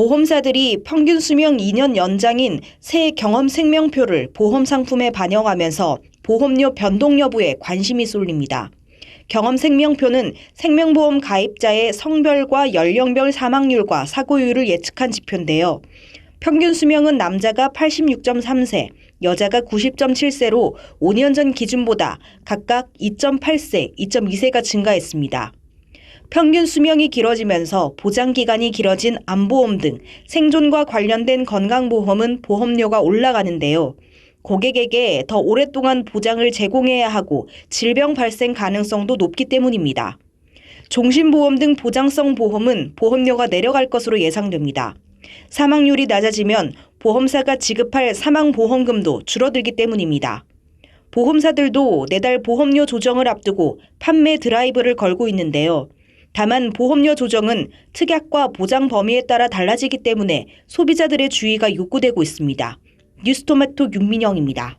보험사들이 평균 수명 2년 연장인 새 경험 생명표를 보험 상품에 반영하면서 보험료 변동 여부에 관심이 쏠립니다. 경험 생명표는 생명보험 가입자의 성별과 연령별 사망률과 사고율을 예측한 지표인데요. 평균 수명은 남자가 86.3세, 여자가 90.7세로 5년 전 기준보다 각각 2.8세, 2.2세가 증가했습니다. 평균 수명이 길어지면서 보장 기간이 길어진 암보험 등 생존과 관련된 건강보험은 보험료가 올라가는데요. 고객에게 더 오랫동안 보장을 제공해야 하고 질병 발생 가능성도 높기 때문입니다. 종신보험 등 보장성 보험은 보험료가 내려갈 것으로 예상됩니다. 사망률이 낮아지면 보험사가 지급할 사망보험금도 줄어들기 때문입니다. 보험사들도 내달 보험료 조정을 앞두고 판매 드라이브를 걸고 있는데요. 다만 보험료 조정은 특약과 보장 범위에 따라 달라지기 때문에 소비자들의 주의가 요구되고 있습니다. 뉴스토마토 윤민영입니다.